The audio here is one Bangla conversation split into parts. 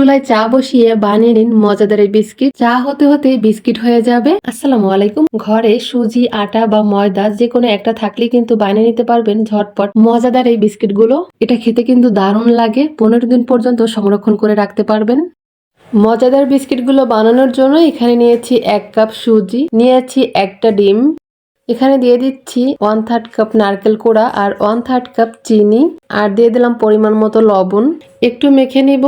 চুলায় চা বসিয়ে বানিয়ে নিন মজাদার এই বিস্কিট। চা হতে হতে বিস্কিট হয়ে যাবে। আসসালামু আলাইকুম। ঘরে সুজি, আটা বা ময়দা যে কোনো একটা থাকলে কিন্তু বানিয়ে নিতে পারবেন ঝটপট। মজাদার এই বিস্কিটগুলো এটা খেতে কিন্তু দারুণ লাগে। পনেরো দিন পর্যন্ত সংরক্ষণ করে রাখতে পারবেন। মজাদার বিস্কিটগুলো বানানোর জন্য এখানে নিয়েছি এক কাপ সুজি, নিয়েছি একটা ডিম। এখানে দিয়ে দিচ্ছি ওয়ান থার্ড কাপ নারকেল কোড়া আর ওয়ান থার্ড কাপ চিনি। আর দিয়ে দিলাম পরিমাণ মতো লবণ। একটু মেখে নিব।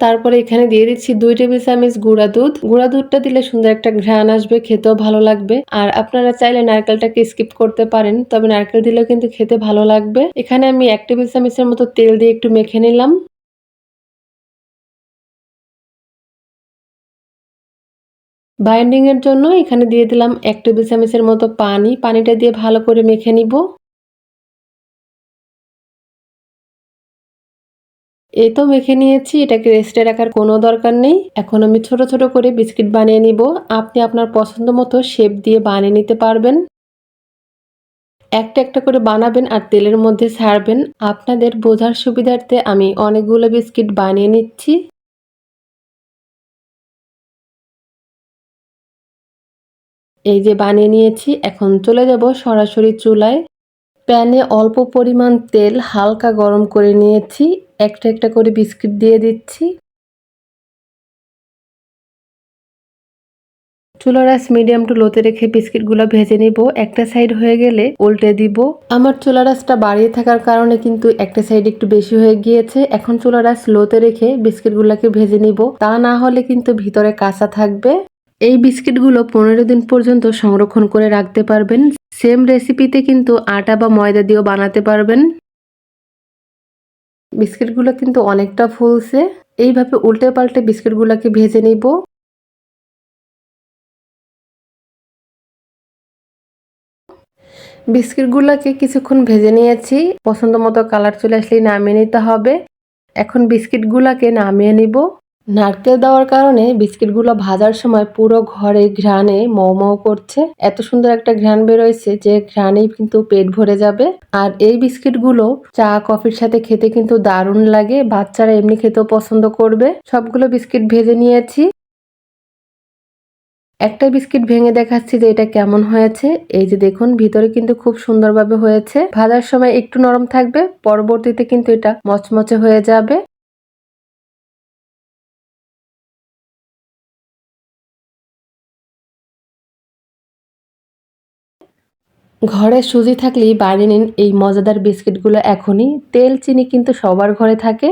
তারপরে এখানে দিয়ে দিচ্ছি দুই টেবিল চামচ গুঁড়া দুধ। গুঁড়া দুধটা দিলে সুন্দর একটা ঘ্রাণ আসবে, খেতেও ভালো লাগবে। আর আপনারা চাইলে নারকেলটাকে স্কিপ করতে পারেন, তবে নারকেল দিলেও কিন্তু খেতে ভালো লাগবে। এখানে আমি এক টেবিল চামচের মতো তেল দিয়ে একটু মেখে নিলাম। বাইন্ডিং এর জন্য এখানে দিয়ে দিলাম এক টেবিল চামচের মতো পানি। পানিটা দিয়ে ভালো করে মেখে নিব। এই তো মেখে নিয়েছি, এটাকে রেস্টে রাখার কোনো দরকার নেই। এখন আমি ছোট ছোট করে বিস্কিট বানিয়ে নিব। আপনি আপনার পছন্দ মতো শেপ দিয়ে বানিয়ে নিতে পারবেন। একটা একটা করে বানাবেন আর তেলের মধ্যে ছাড়বেন। আপনাদের বোঝার সুবিধার্থে আমি অনেকগুলো বিস্কিট বানিয়ে নিচ্ছি। এই যে বানিয়ে নিয়েছি, এখন চলে যাব সরাসরি চুলায়। প্যানে অল্প পরিমাণ তেল হালকা গরম করে নিয়েছি। একটা একটা করে বিস্কিট দিয়ে দিচ্ছি। চুলার আঁচ মিডিয়াম টু লোতে রেখে বিস্কিটগুলো ভেজে নিব। একটা সাইড হয়ে গেলে উল্টে দিব। আমার চুলার আঁচটা বাড়িয়ে থাকার কারণে কিন্তু একটা সাইড একটু বেশি হয়ে গিয়েছে। এখন চুলার আঁচ লোতে রেখে বিস্কিটগুলোকে ভেজে নিব। তা না হলে কিন্তু ভিতরে কাঁচা থাকবে। এই বিস্কিটগুলো পনেরো দিন পর্যন্ত সংরক্ষণ করে রাখতে পারবেন। সেম রেসিপিতে কিন্তু আটা বা ময়দা দিয়েও বানাতে পারবেন। বিস্কিটগুলো কিন্তু অনেকটা ফুলছে। এইভাবে উল্টে পাল্টে বিস্কিটগুলোকে ভেজে নিব। বিস্কিটগুলোকে কিছুক্ষণ ভেজে নিয়েছি। পছন্দ মতো কালার চলে আসলেই নামিয়ে নিতে হবে। এখন বিস্কিটগুলোকে নামিয়ে নিব। নারকেল দেওয়ার কারণে বিস্কিটগুলো ভাজার সময় পুরো ঘরে ঘ্রাণে মৌ করছে। এত সুন্দর একটা ঘ্রাণ বেরোয়ছে যে ঘ্রাণেই কিন্তু পেট ভরে যাবে। আর এই বিস্কিটগুলো চা, কফির সাথে খেতে কিন্তু দারুণ লাগে। বাচ্চারা এমনি খেতেও পছন্দ করবে। সবগুলো বিস্কিট ভেজে নিয়েছি। একটা বিস্কিট ভেঙে দেখাচ্ছি যে এটা কেমন হয়েছে। এই যে দেখুন, ভিতরে কিন্তু খুব সুন্দরভাবে হয়েছে। ভাজার সময় একটু নরম থাকবে, পরবর্তীতে কিন্তু এটা মচমচে হয়ে যাবে। ঘরে সুজি থাকলেই বানিয়ে নিন এই মজাদার বিস্কিটগুলো এখনই। তেল, চিনি কিন্তু সবার ঘরে থাকে।